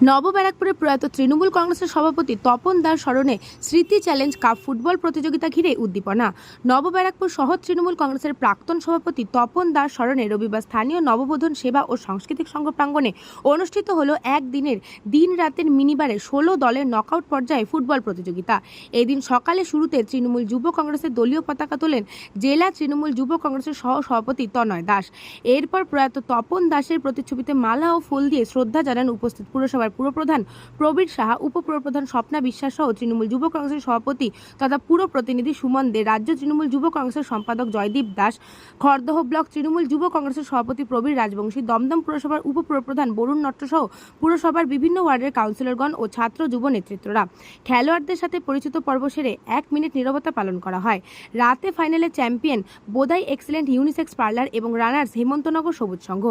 নবব্যারাকপুরে প্রয়াত তৃণমূল কংগ্রেসের সভাপতি তপন দাস স্মরণে স্মৃতি চ্যালেঞ্জ কাপ ফুটবল প্রতিযোগিতা ঘিরে উদ্দীপনা। নবব্যারাকপুর শহর তৃণমূল কংগ্রেসের প্রাক্তন সভাপতি তপন দাস স্মরণে রবিবার স্থানীয় নববোধন সেবা ও সাংস্কৃতিক সংঘ প্রাঙ্গণে অনুষ্ঠিত হল একদিনের দিন রাতের মিনিবারে ষোলো দলের নকআউট পর্যায়ে ফুটবল প্রতিযোগিতা। এদিন সকালে শুরুতে তৃণমূল যুব কংগ্রেসের দলীয় পতাকা তোলেন জেলা তৃণমূল যুব কংগ্রেসের সহ সভাপতি তনয় দাস। এরপর প্রয়াত তপন দাসের প্রতিচ্ছবিতে মালা ও ফুল দিয়ে শ্রদ্ধা জানান উপস্থিত পুরসভার পুরপ্রধান প্রবীর সাহা, উপপুরপ্রধান স্বপ্না বিশ্বাস সহ তৃণমূল যুব কংগ্রেসের সভাপতি তথা পুর প্রতিনিধি সুমন দে, রাজ্য তৃণমূল যুব কংগ্রেসের সম্পাদক জয়দীপ দাস, খড়দহ ব্লক তৃণমূল যুব কংগ্রেসের সভাপতি প্রবীর রাজবংশী, দমদম পুরসভার উপপুরপ্রধান বরুণ নট্ট সহ পুরসভার বিভিন্ন ওয়ার্ডের কাউন্সিলরগণ ও ছাত্র যুব নেতৃত্বরা। খেলোয়াড়দের সাথে পরিচিত পর্ব সেরে এক মিনিট নীরবতা পালন করা হয়। রাতে ফাইনালে champion Bodai excellent unisex parlour এবং রানার্স হেমন্তনগর সবুজ সংঘ।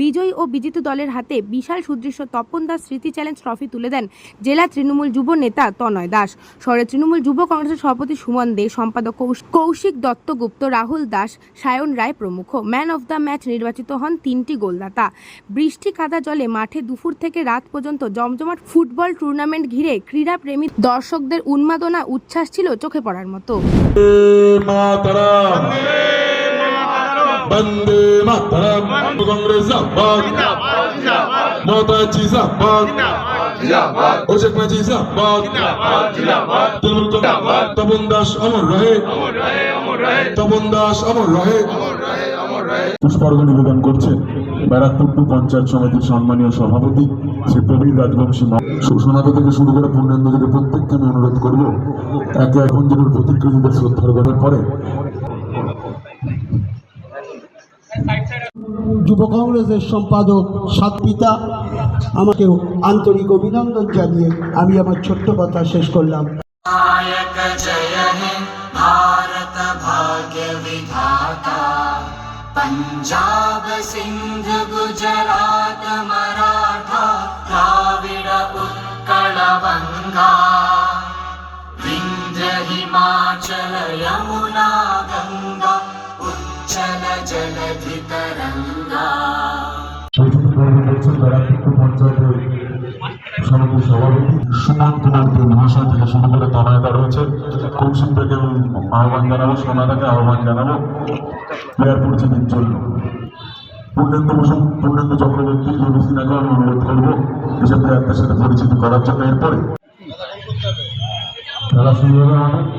বিজয়ী ও বিজিত দলের হাতে বিশাল সুদৃশ্য তপন দাস স্মৃতি চ্যালেঞ্জ ট্রফি তুলে দেন জেলা তৃণমূল যুব নেতা তনয় দাস। শহরের তৃণমূল যুব কংগ্রেসের সভাপতি সুমন দে সম্পাদক কৌশিক দত্তগুপ্ত রাহুল দাস সায়ন রায় প্রমুখ। ম্যান অফ দ্য ম্যাচ নির্বাচিত হন তিনটি গোলদাতা। বৃষ্টি কাদা জলে মাঠে দুপুর থেকে রাত পর্যন্ত জমজমাট ফুটবল টুর্নামেন্ট ঘিরে ক্রীড়া ক্রীড়াপ্রেমী দর্শকদের উন্মাদনা উচ্ছ্বাস ছিল চোখে পড়ার মতো। করছেন ব্যারাকপুর পঞ্চায়েত সমিতির সম্মানীয় সভাপতি শ্রী প্রবীর রাজবংশী সোনাদা থেকে শুরু করে পূর্ণেন্দ্রদের প্রত্যেককে আমি অনুরোধ করব একে এখন যেন শ্রদ্ধার করে যুব কংগ্রেসের সম্পাদক সাত পিতা আমাকে আন্তরিক অভিনন্দন জানিয়ে আমি আমার ছোট্ট কথা শেষ করলাম नायक जय हे भारत भाग्य विधाता पंजाब सिंध गुजरात मराठा द्राविड उत्कल बंगा विंध्य हिमाचल यमुना गंगा उच्चल जलधि উপস্থিত রয়েছেন ব্যারাকপুর পঞ্চায়েতের সমিতির সভাপতি সুমন থেকে শুরু করে তনয়তা রয়েছে আহ্বান জানাব প্লেয়ার পরিচিতির জন্য পূর্ণেন্দু বসু চক্রবর্তী রবি আমি অনুরোধ করব এসব সাথে পরিচিত করার জন্য এরপরে খেলা শুরু হবে আমাদের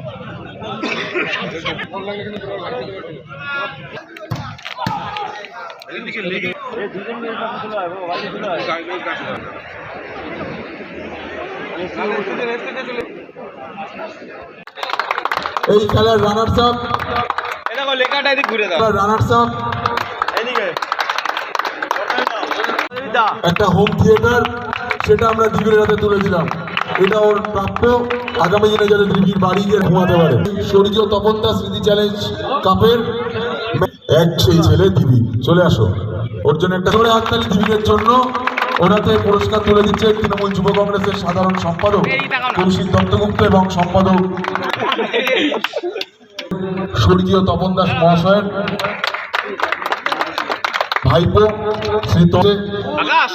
এই খেলার রানার্স আপ এই লেখাটা এদিক ঘুরে দাও। রানার্স আপ এদিকে। একটা হোম থিয়েটার সেটা আমরা ডিবির হাতে তুলে দিলাম। এটা ওর প্রাপ্য। আগামী দিনে যাতে ডিবির বাড়ি গিয়ে ঘুমাতে পারে। স্বর্গীয় তপন দাস স্মৃতি চ্যালেঞ্জ কাপের এক সেই ছেলে দিবি চলে আসো। ওর জন্য একটা করে হাততালি দিবির জন্য। ওনাতে পুরস্কার তুলে দিচ্ছে তৃণমূল যুব কংগ্রেসের সাধারণ সম্পাদক কৌশিক দত্তগুপ্ত এবং সম্পাদক স্বর্গীয় তপন দাস মহাশয়ের ভাইপো, শ্রী আকাশ!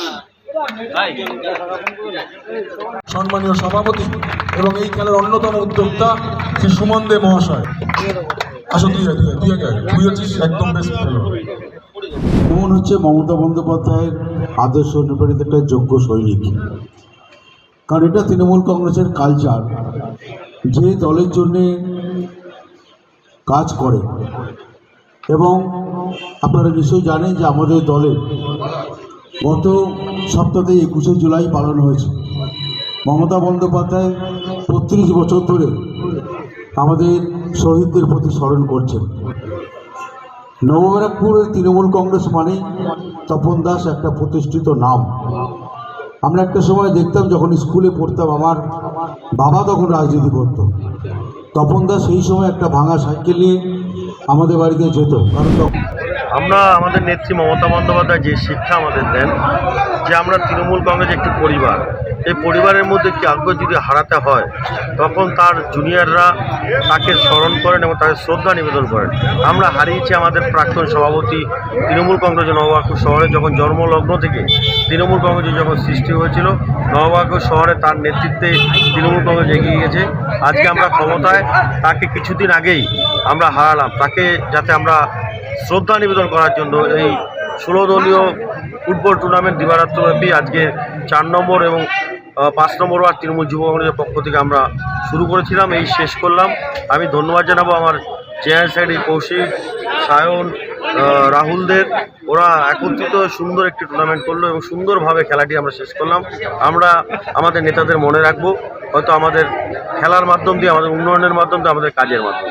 সম্মানীয় সভাপতি এবং এই খেলার অন্যতম উদ্যোক্তা শ্রী সুমন দে মহাশয়। আসো তুই তুই তুই হচ্ছিস একদম বেশ এমন হচ্ছে মমতা বন্দ্যোপাধ্যায়ের আদর্শ অনুপ্রাণিত একটা যোগ্য সৈনিক। কারণ এটা তৃণমূল কংগ্রেসের কালচার যে দলের জন্যে কাজ করে। এবং আপনারা নিশ্চয়ই জানেন যে আমাদের দলের গত সপ্তাহে একুশে জুলাই পালন হয়েছে। মমতা বন্দ্যোপাধ্যায় বত্রিশ বছর ধরে আমাদের শহীদদের প্রতি স্মরণ করছেন। নবব্যারাকপুরের তৃণমূল কংগ্রেস মানেই তপন দাস একটা প্রতিষ্ঠিত নাম। আমরা একটা সময় দেখতাম যখন স্কুলে পড়তাম, আমার বাবা তখন রাজনীতি করতো। তপন দাস সেই সময় একটা ভাঙা সাইকেল নিয়ে আমাদের বাড়িতে যেত। কারণ আমরা আমাদের নেত্রী মমতা বন্দ্যোপাধ্যায় যে শিক্ষা আমাদের দেন, যে আমরা তৃণমূল কংগ্রেস একটি পরিবার, এই পরিবারের মধ্যে কাউকে যদি হারাতে হয়, তখন তার জুনিয়ররা তাকে স্মরণ করেন এবং তাকে শ্রদ্ধা নিবেদন করেন। আমরা হারিয়েছি আমাদের প্রাক্তন সভাপতি তৃণমূল কংগ্রেস নববাকুর শহরে যখন জন্মলগ্ন থেকে তৃণমূল কংগ্রেস যখন সৃষ্টি হয়েছিল নববাকুর শহরে তার নেতৃত্বে তৃণমূল কংগ্রেস এগিয়ে গেছে। আজকে আমরা ক্ষমতায় তাকে কিছুদিন আগেই আমরা হারালাম। তাকে যাতে আমরা শ্রদ্ধা নিবেদন করার জন্য এই ষোলো দলীয় ফুটবল টুর্নামেন্ট দিবারাত্রব্যাপী আজকে চার নম্বর এবং পাঁচ নম্বর ওয়ার্ড তৃণমূল যুব কংগ্রেসের পক্ষ থেকে আমরা শুরু করেছিলাম, এই শেষ করলাম। আমি ধন্যবাদ জানাব আমার চেয়ার সাইডে কৌশিক, সায়ন রাহুলদের। ওরা একত্রিত সুন্দর একটি টুর্নামেন্ট করল এবং সুন্দরভাবে খেলাটি আমরা শেষ করলাম। আমরা আমাদের নেতাদের মনে রাখব, হয়তো আমাদের খেলার মাধ্যম দিয়ে, আমাদের উন্নয়নের মাধ্যম দিয়ে, আমাদের কাজের মাধ্যম